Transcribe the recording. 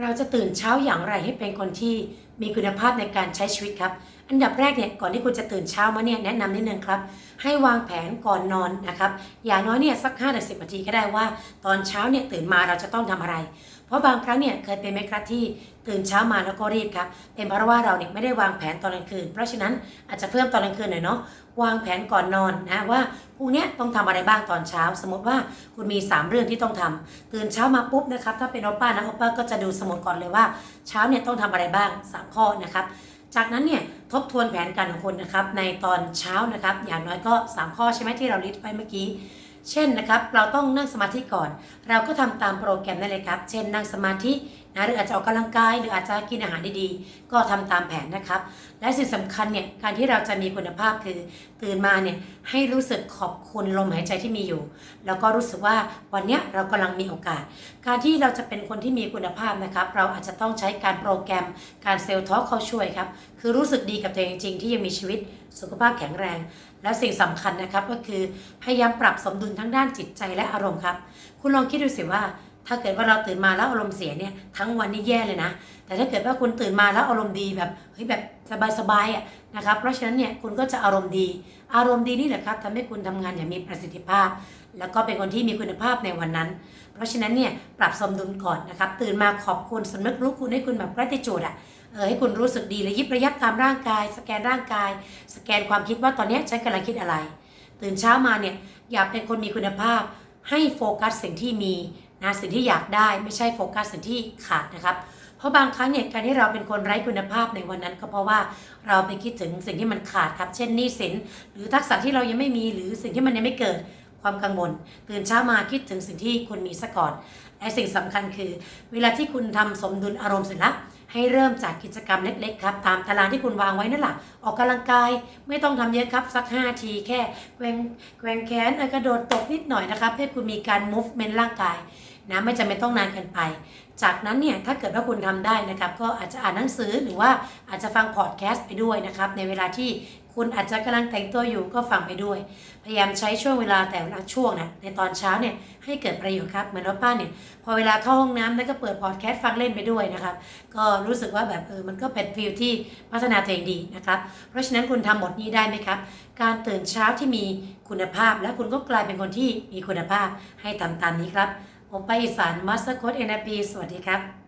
เราจะตื่นเช้าอย่างไรให้เป็นคนที่มีคุณภาพในการใช้ชีวิตครับ อันดับแรกเนี่ยก่อนที่คุณจะตื่นเช้ามาเนี่ยแนะนำนิดนึงครับ ให้วางแผนก่อนนอนนะครับ อย่างน้อยเนี่ยสัก5้าถึงสินาทีก็ได้ว่า ตอนเช้าเนี่ยตื่นมาเราจะต้องทำอะไร ราะบางครั้งเนี่ยเคยเป็นไหมครับที่ตื่นเช้ามาแล้วก็รีบครับ เป็นเพราะว่าเราเนี่ยไม่ได้วางแผนตอนกลางคืน เพราะฉะนั้นอาจจะเพิ่มตอนกลางคืนหน่อยเนาะวางแผนก่อนนอนนะว่าพรุ่งเนี้ยต้องทำอะไรบ้างตอนเช้า สมมติว่าคุณมี 3 เรื่องที่ต้องทำตื่นเช้ามาปุ๊บนะครับถ้าเป็นโอป้านะโอป้าก็จะดูสมุดก่อนเลยว่า เช้าเนี่ยต้องทำอะไรบ้าง 3 ข้อนะครับจากนั้นเนี่ยทบทวนแผนการของคุณนะครับในตอนเช้านะครับอย่างน้อยก็ 3 ข้อใช่ไหมที่เราลิสต์ไปเมื่อกี้ เช่นนะครับ เราต้องนั่งสมาธิก่อน เราก็ทำตามโปรแกรมได้เลยครับ เช่นนั่งสมาธิ นะหรืออาจจะออกกำลังกายหรืออาจจะกินอาหารดีๆ ก็ทำตามแผนนะครับ และสิ่งสำคัญเนี่ยการที่เราจะมีคุณภาพคือตื่นมาเนี่ยให้รู้สึกขอบคุณลมหายใจที่มีอยู่ แล้วก็รู้สึกว่าวันเนี้ยเรากำลังมีโอกาส การที่เราจะเป็นคนที่มีคุณภาพนะครับ เราอาจจะต้องใช้การโปรแกรมการเซลล์ทอกเข้าช่วยครับคือรู้สึกดีกับตัวเองจริงที่ยังมีชีวิตสุขภาพแข็งแรง และสิ่งสำคัญนะครับก็คือพยายามปรับสมดุลทั้งด้านจิตใจและอารมณ์ครับ คุณลองคิดดูสิว่า ถ้าเกิดว่าเราตื่นมาแล้วอารมณ์เสียเนี่ยทั้งวันนี่แย่เลยนะ แต่ถ้าเกิดว่าคุณตื่นมาแล้วอารมณ์ดีแบบเฮ้ยแบบสบายๆอะนะครับ เพราะฉะนั้นเนี่ยคุณก็จะอารมณ์ดี อารมณ์ดีนี่แหละครับทำให้คุณทำงานอย่างมีประสิทธิภาพ แล้วก็เป็นคนที่มีคุณภาพในวันนั้น เพราะฉะนั้นเนี่ยปรับสมดุลก่อนนะครับ ตื่นมาขอบคุณสำนึกรู้คุณให้คุณแบบ gratitude อะเออให้คุณรู้สึกดีระยิบระยับตามร่างกาย สแกนร่างกาย สแกนความคิดว่าตอนนี้ฉันกำลังคิดอะไร ตื่นเช้ามาเนี่ยอยากเป็นคนมีคุณภาพให้โฟกัสสิ่งที่มี นะสิ่งที่อยากได้ไม่ใช่โฟกัสสิ่งที่ขาดนะครับ เพราะบางครั้งเนี่ยการที่เราเป็นคนไร้คุณภาพในวันนั้นก็เพราะว่าเราไปคิดถึงสิ่งที่มันขาดครับ เช่นหนี้สินหรือทักษะที่เรายังไม่มีหรือสิ่งที่มันยังไม่เกิดความกังวลตื่นเช้ามาคิดถึงสิ่งที่คุณมีซะก่อนและสิ่งสำคัญคือ เวลาที่คุณทำสมดุลอารมณ์เสร็จแล้วให้เริ่มจากกิจกรรมเล็ก ๆ ครับ ตามตารางที่คุณวางไว้นั่นแหละออกกำลังกายไม่ต้องทำเยอะครับ สัก 5 ทีแค่แกวงแกวงแขนเออกระโดดตบนิดหน่อยนะครับให้คุณมีการ movement ร่างกาย นะไม่จำเป็นต้องนานเกินไป จากนั้นเนี่ยถ้าเกิดว่าคุณทำได้นะครับ ก็อาจจะอ่านหนังสือหรือว่าอาจจะฟังพอดแคสต์ไปด้วยนะครับ ในเวลาที่คุณอาจจะกำลังแต่งตัวอยู่ก็ฟังไปด้วย พยายามใช้ช่วงเวลาแต่ละช่วงนะในตอนเช้าเนี่ยให้เกิดประโยชน์ครับเหมือนว่าป้าเนี่ยพอเวลาเข้าห้องน้ำแล้วก็เปิดพอดแคสต์ฟังเล่นไปด้วยนะครับ ก็รู้สึกว่าแบบเออมันก็เป็นฟิลที่พัฒนาตัวเองดีนะครับ เพราะฉะนั้นคุณทำหมดนี้ได้ไหมครับ การตื่นเช้าที่มีคุณภาพ และคุณก็กลายเป็นคนที่มีคุณภาพให้ทำตามนี้ครับ ผมไปอีสานมัสโค้ดเอ็นพีสวัสดีครับ